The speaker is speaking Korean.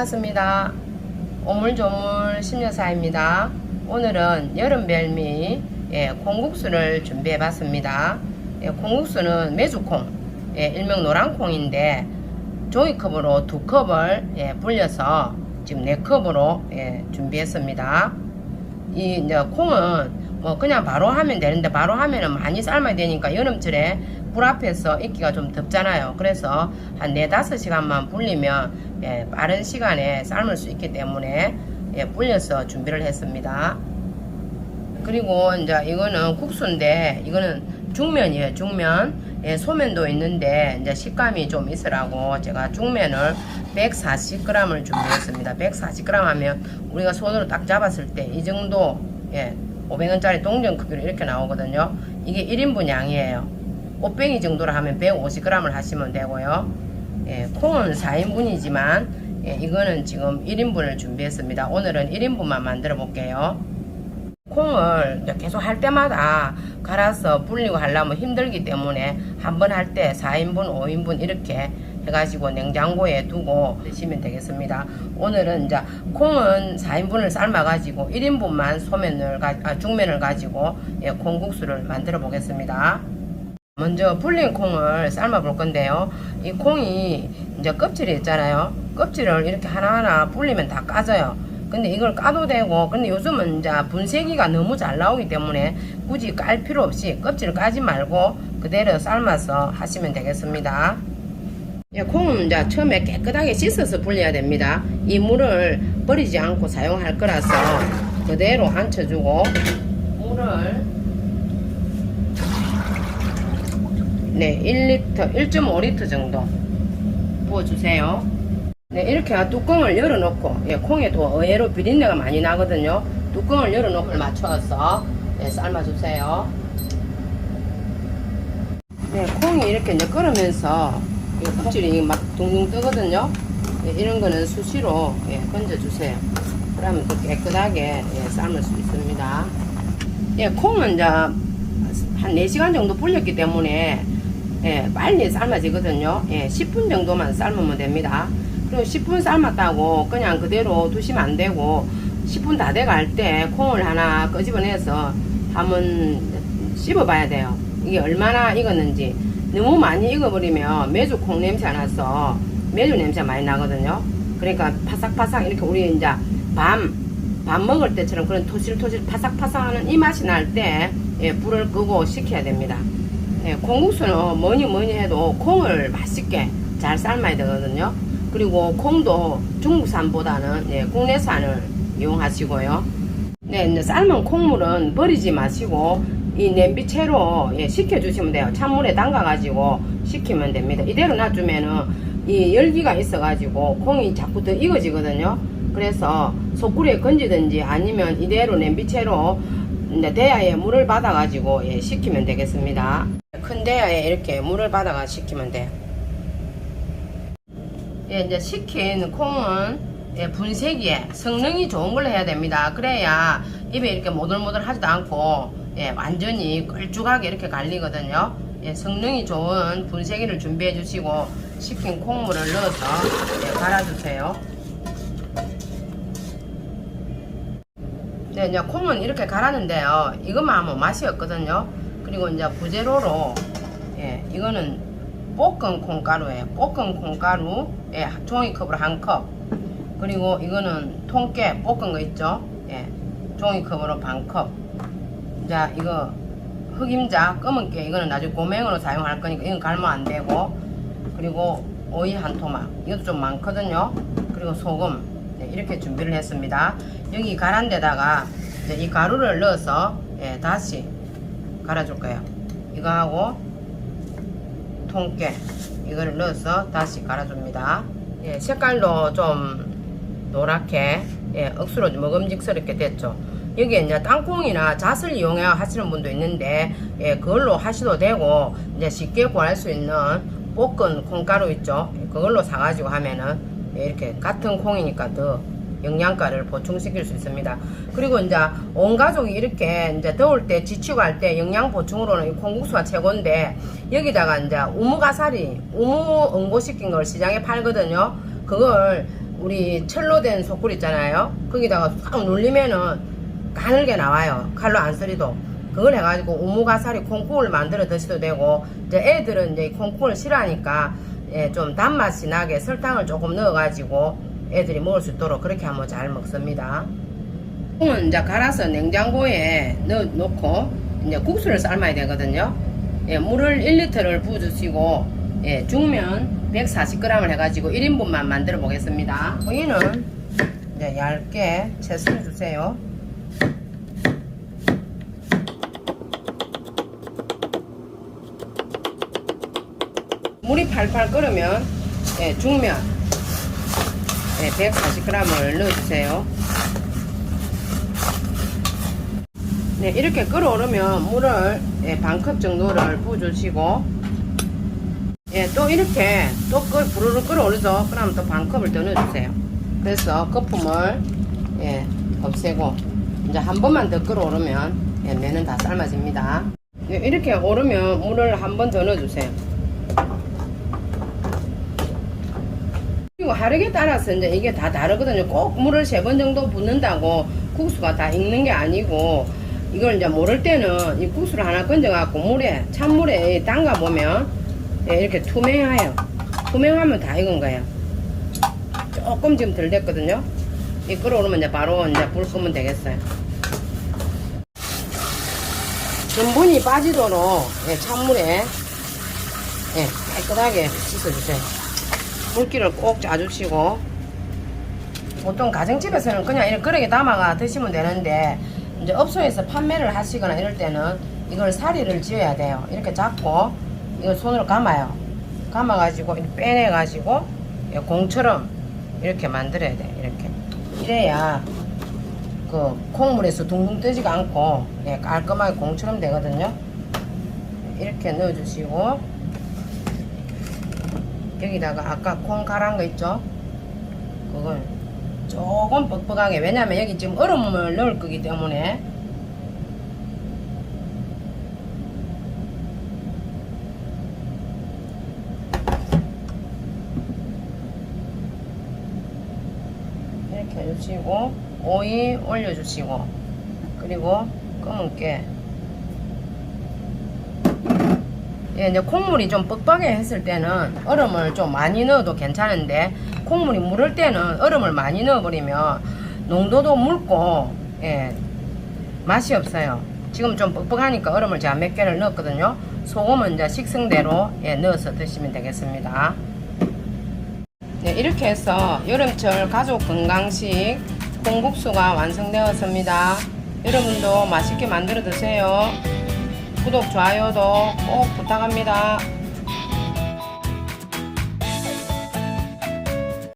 반갑습니다. 오물조물 심여사입니다. 오늘은 여름 별미 예, 콩국수를 준비해 봤습니다. 예, 콩국수는 메주콩, 예, 일명 노란콩인데 종이컵으로 두 컵을 예, 불려서 지금 네 컵으로 예, 준비했습니다. 이 이제 콩은 뭐 그냥 바로 하면 되는데 바로 하면은 많이 삶아야 되니까 여름철에 불 앞에서 익기가 좀 덥잖아요. 그래서 한 4, 5시간만 불리면 예, 빠른 시간에 삶을 수 있기 때문에 예, 불려서 준비를 했습니다. 그리고 이제 이거는 국수인데 이거는 중면이에요. 중면. 예, 소면도 있는데 이제 식감이 좀 있으라고 제가 중면을 140g을 준비했습니다. 140g 하면 우리가 손으로 딱 잡았을 때 이 정도 예, 500원짜리 동전 크기로 이렇게 나오거든요. 이게 1인분 양이에요. 꽃뱅이 정도로 하면 150g을 하시면 되고요. 예, 콩은 4인분이지만 예, 이거는 지금 1인분을 준비했습니다. 오늘은 1인분만 만들어 볼게요. 콩을 계속 할 때마다 갈아서 불리고 하려면 힘들기 때문에 한 번 할 때 4인분, 5인분 이렇게 해가지고 냉장고에 두고 드시면 되겠습니다. 오늘은 이제 콩은 4인분을 삶아가지고 1인분만 소면을, 가, 아, 중면을 가지고 예, 콩국수를 만들어 보겠습니다. 먼저 불린 콩을 삶아 볼 건데요. 이 콩이 이제 껍질이 있잖아요. 껍질을 이렇게 하나하나 불리면 다 까져요. 근데 이걸 까도 되고, 근데 요즘은 이제 분쇄기가 너무 잘 나오기 때문에 굳이 깔 필요 없이 껍질을 까지 말고 그대로 삶아서 하시면 되겠습니다. 예, 콩은 이제 처음에 깨끗하게 씻어서 불려야 됩니다. 이 물을 버리지 않고 사용할 거라서 그대로 앉혀주고 물을 네, 1리터, 1.5리터 정도 부어주세요. 네, 이렇게 뚜껑을 열어놓고, 예, 콩에도 의외로 비린내가 많이 나거든요. 뚜껑을 열어놓고 맞춰서 예, 삶아주세요. 네, 콩이 이렇게 이제 끓으면서 이 껍질이 막 둥둥 뜨거든요. 예, 이런 거는 수시로 예, 건져주세요. 그러면 또 깨끗하게 예, 삶을 수 있습니다. 예, 콩은 이제 한 4시간 정도 불렸기 때문에 예, 빨리 삶아지거든요. 예, 10분 정도만 삶으면 됩니다. 그리고 10분 삶았다고 그냥 그대로 두시면 안 되고 10분 다 돼갈 때 콩을 하나 끄집어내서 한번 씹어봐야 돼요. 이게 얼마나 익었는지 너무 많이 익어버리면 매주 콩 냄새 나서 매주 냄새 많이 나거든요. 그러니까 파삭파삭 이렇게 우리 이제 밤, 밥 먹을 때처럼 그런 토실토실 파삭파삭 하는 이 맛이 날 때 예, 불을 끄고 식혀야 됩니다. 예, 콩국수는 뭐니 뭐니 해도 콩을 맛있게 잘 삶아야 되거든요. 그리고 콩도 중국산보다는 예, 국내산을 이용하시고요. 네, 삶은 콩물은 버리지 마시고 이 냄비채로 예, 식혀주시면 돼요. 찬물에 담가가지고 식히면 됩니다. 이대로 놔두면은 이 열기가 있어가지고 콩이 자꾸 더 익어지거든요. 그래서 소쿠리에 건지든지 아니면 이대로 냄비채로 대야에 물을 받아가지고 예, 식히면 되겠습니다. 큰 대야에 이렇게 물을 받아가 식히면 돼요. 예, 이제 식힌 콩은 예, 분쇄기에 성능이 좋은 걸로 해야 됩니다. 그래야 입에 이렇게 모들모들 하지도 않고 예, 완전히 걸쭉하게 이렇게 갈리거든요. 예, 성능이 좋은 분쇄기를 준비해 주시고 식힌 콩물을 넣어서 예, 갈아주세요. 네, 이제 콩은 이렇게 갈았는데요. 이것만 하면 맛이 없거든요. 그리고 이제 부재료로 예, 이거는 볶은 콩가루예요. 볶은 콩가루 예, 종이컵으로 한 컵. 그리고 이거는 통깨 볶은 거 있죠? 예, 종이컵으로 반 컵. 자, 이거 흑임자 검은 깨 이거는 나중에 고맹으로 사용할 거니까 이건 갈면 안 되고 그리고 오이 한 토막 이것도 좀 많거든요. 그리고 소금 네, 이렇게 준비를 했습니다. 여기 갈한 데다가 이 가루를 넣어서 예, 다시 갈아줄 거예요. 이거 하고 통깨 이거를 넣어서 다시 갈아줍니다. 예, 색깔도 좀 노랗게 예, 억수로 먹음직스럽게 됐죠. 여기에 이제 땅콩이나 잣을 이용해 하시는 분도 있는데 예, 그걸로 하셔도 되고 이제 쉽게 구할 수 있는 볶은 콩가루 있죠. 예, 그걸로 사가지고 하면은 예, 이렇게 같은 콩이니까 더 영양가를 보충시킬 수 있습니다. 그리고 이제 온 가족이 이렇게 이제 더울 때 지치고 할 때 영양 보충으로는 이 콩국수가 최고인데 여기다가 이제 우무가사리, 우무 응고시킨 걸 시장에 팔거든요. 그걸 우리 철로 된 소쿠리 있잖아요. 거기다가 싹 눌리면은 가늘게 나와요. 칼로 안 쓰리도. 그걸 해가지고 우무가사리 콩국을 만들어 드셔도 되고 이제 애들은 이제 콩국을 싫어하니까 예, 좀 단맛이 나게 설탕을 조금 넣어가지고 애들이 먹을 수 있도록 그렇게 하면 잘 먹습니다. 콩은 이제 갈아서 냉장고에 넣어 놓고 이제 국수를 삶아야 되거든요. 예, 물을 1리터를 부어주시고 예, 중면 140g을 해가지고 1인분만 만들어 보겠습니다. 고기는 이제 얇게 채 썰어 주세요. 물이 팔팔 끓으면 예, 중면 예, 140g을 넣어주세요. 네, 이렇게 끓어오르면 물을 예, 반컵 정도를 부어주시고 예, 또 이렇게 또 끓, 부르르 끓어오르죠. 그러면 또 반컵을 더 넣어주세요. 그래서 거품을 예, 없애고 이제 한 번만 더 끓어오르면 예, 면은 다 삶아집니다. 예, 이렇게 오르면 물을 한 번 더 넣어주세요. 그리고 하루에 따라서 이제 이게 다 다르거든요. 꼭 물을 세 번 정도 붓는다고 국수가 다 익는 게 아니고 이걸 이제 모를 때는 이 국수를 하나 건져갖고 물에 찬물에 담가 보면 예, 이렇게 투명해요. 투명하면 다 익은 거예요. 조금 지금 덜 됐거든요. 이 끓어오르면 이제 바로 이제 불 끄면 되겠어요. 전분이 빠지도록 예, 찬물에 예, 깨끗하게 씻어주세요. 물기를 꼭 짜주시고 보통 가정집에서는 그냥 이렇게 끓여게 담아가 드시면 되는데 이제 업소에서 판매를 하시거나 이럴 때는 이걸 사리를 지어야 돼요. 이렇게 잡고 이걸 손으로 감아요. 감아가지고 빼내가지고 예, 공처럼 이렇게 만들어야 돼. 이렇게 이래야 그 콩물에서 둥둥 뜨지가 않고 예, 깔끔하게 공처럼 되거든요. 이렇게 넣어주시고 여기다가 아까 콩 갈아한 거 있죠? 그걸 조금 뻑뻑하게. 왜냐면 여기 지금 얼음을 넣을 거기 때문에. 이렇게 해주시고 오이 올려주시고 그리고 검은깨 예, 이제 콩물이 좀 뻑뻑해 했을 때는 얼음을 좀 많이 넣어도 괜찮은데 콩물이 무를 때는 얼음을 많이 넣어버리면 농도도 묽고 예, 맛이 없어요. 지금 좀 뻑뻑하니까 얼음을 제가 몇 개를 넣었거든요. 소금은 이제 식성대로 예, 넣어서 드시면 되겠습니다. 네, 이렇게 해서 여름철 가족 건강식 콩국수가 완성되었습니다. 여러분도 맛있게 만들어 드세요. 구독, 좋아요도 꼭 부탁합니다.